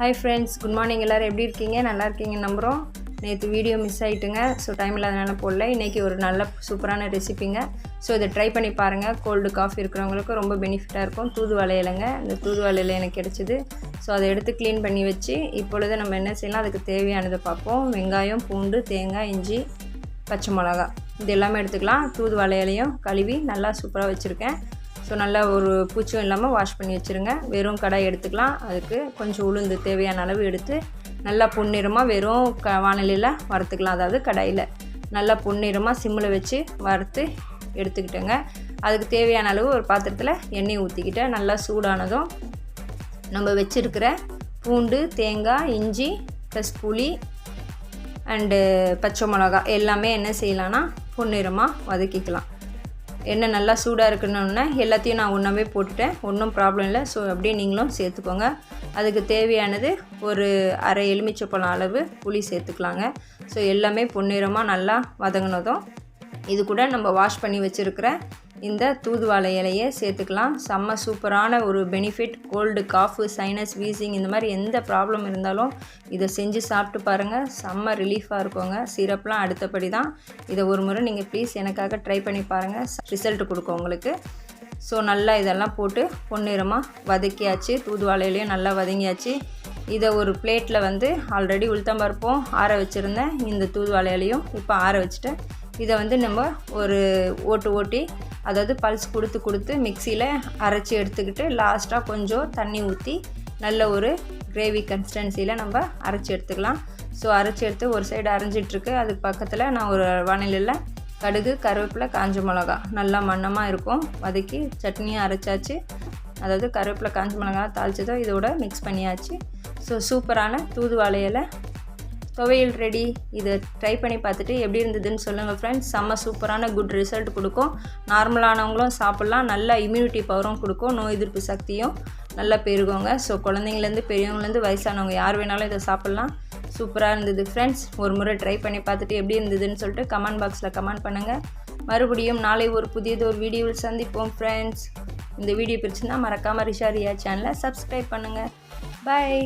Hi friends good morning எல்லோரும் எப்படி இருக்கீங்க? நல்லா இருக்கீங்க நம்புகிறோம் நேற்று வீடியோ மிஸ் ஆகிட்டுங்க ஸோ டைம் இல்லாதனால போடல. இன்றைக்கி ஒரு நல்ல சூப்பரான ரெசிபிங்க ஸோ இதை ட்ரை பண்ணி பாருங்கள் கோல்டு காஃபி இருக்கிறவங்களுக்கு ரொம்ப பெனிஃபிட்டாக இருக்கும். தூதுவளை இலைங்க. இந்த தூதுவளை இலை எனக்கு கிடச்சிது. ஸோ அதை எடுத்து க்ளீன் பண்ணி வச்சு இப்பொழுது நம்ம என்ன செய்யலாம்? அதுக்கு தேவையானதை பார்ப்போம். வெங்காயம் பூண்டு தேங்காய் இஞ்சி பச்சை மிளகா. இது எல்லாமே எடுத்துக்கலாம். தூதுவளை இலையும் கழுவி நல்லா சூப்பராக வச்சுருக்கேன். ஸோ நல்லா ஒரு பூச்சியும் இல்லாமல் வாஷ் பண்ணி வச்சுருங்க. வெறும் கடாய் எடுத்துக்கலாம். அதுக்கு கொஞ்சம் உளுந்து தேவையான அளவு எடுத்து நல்லா பொன்னிறமாக வெறும் க வானிலையில் வறுத்துக்கலாம். அதாவது கடாயில். நல்லா பொன்னிறமாக சிம்மில் வச்சு வறுத்து எடுத்துக்கிட்டேங்க. அதுக்கு தேவையான அளவு ஒரு பாத்திரத்தில் எண்ணெய் ஊற்றிக்கிட்டேன் நல்லா சூடானதும் நம்ம வச்சுருக்கிற பூண்டு தேங்காய் இஞ்சி ப்ளஸ் புளி அண்டு பச்சை மிளகா எல்லாமே என்ன செய்யலான்னா பொன்னிறமாக வதக்கிக்கலாம். எண்ணெய் நல்லா சூடாக இருக்கணுன்னே எல்லாத்தையும் நான் ஒன்றாவே போட்டுட்டேன். ஒன்றும் ப்ராப்ளம் இல்லை. ஸோ அப்படியே நீங்களும் சேர்த்துக்கோங்க. அதுக்கு தேவையானது ஒரு அரை எலுமிச்சப்பழம் அளவு புளி சேர்த்துக்கலாங்க. ஸோ எல்லாமே பொன்னிறமாக நல்லா வதங்கினதும் இது கூட நம்ம வாஷ் பண்ணி வச்சுருக்கிற இந்த தூதுவாழை இலையை சேர்த்துக்கலாம். செம்ம சூப்பரான ஒரு benefit cold cough sinus wheezing இந்த மாதிரி எந்த ப்ராப்ளம் இருந்தாலும் இதை செஞ்சு சாப்பிட்டு பாருங்கள் செம்ம ரிலீஃபாக இருக்குங்க. சிரப்லாம் அடுத்தபடி தான் இதை ஒரு முறை நீங்கள் ப்ளீஸ் எனக்காக ட்ரை பண்ணி பாருங்கள் ரிசல்ட் கொடுக்கும் உங்களுக்கு. ஸோ நல்லா இதெல்லாம் போட்டு பொன்னிறமாக வதக்கியாச்சு. தூதுவாழையிலையும் நல்லா வதங்கியாச்சு. இதை ஒரு பிளேட்டில் வந்து ஆல்ரெடி உளுத்தம்பருப்பும் ஆற வச்சுருந்தேன். இந்த தூதுவாழையிலையும் இப்போ ஆற வச்சுட்டேன். இதை வந்து நம்ம ஒரு ஓட்டு ஓட்டி அதாவது பல்ஸ் கொடுத்து கொடுத்து மிக்சியில் அரைச்சி எடுத்துக்கிட்டு லாஸ்ட்டாக கொஞ்சம் தண்ணி ஊற்றி நல்ல ஒரு கிரேவி கன்சிஸ்டன்சியில் நம்ம அரைச்சி எடுத்துக்கலாம். ஸோ அரைச்சி எடுத்து ஒரு சைடு அரைஞ்சிட்ருக்கு. அதுக்கு பக்கத்தில் நான் ஒரு வானிலையில் கடுகு கருவேப்பிலை காஞ்ச மிளகா. நல்லா மண்ணமாக இருக்கும். வதக்கி சட்னியும் அரைச்சாச்சு. அதாவது கருவேப்பிலை காஞ்ச மிளகா தாளிச்சதோ இதோட மிக்ஸ் பண்ணியாச்சு. ஸோ சூப்பரான தூதுவாழை துவையல் ரெடி. இதை ட்ரை பண்ணி பார்த்துட்டு எப்படி இருந்ததுன்னு சொல்லுங்கள் ஃப்ரெண்ட்ஸ் செம்ம சூப்பரான குட் ரிசல்ட் கொடுக்கும். நார்மலானவங்களும் சாப்பிட்லாம். நல்ல இம்யூனிட்டி பவரும் கொடுக்கும். நோய் எதிர்ப்பு சக்தியும் நல்லா பெருகுங்க. ஸோ குழந்தைங்கலேருந்து பெரியவங்கலேருந்து வயசானவங்க யார் வேணாலும் இதை சாப்பிட்லாம். சூப்பராக இருந்தது ஃப்ரெண்ட்ஸ் ஒரு முறை ட்ரை பண்ணி பார்த்துட்டு எப்படி இருந்ததுன்னு சொல்லிட்டு கமெண்ட் பாக்ஸில் கமெண்ட் பண்ணுங்கள் மறுபடியும் நாளை ஒரு புதியது ஒரு வீடியோவில் சந்திப்போம் ஃப்ரெண்ட்ஸ் இந்த வீடியோ பிடிச்சிருந்தா மறக்காமல் ரிஷா ரியா சேனலை சப்ஸ்கிரைப் பண்ணுங்கள் பாய்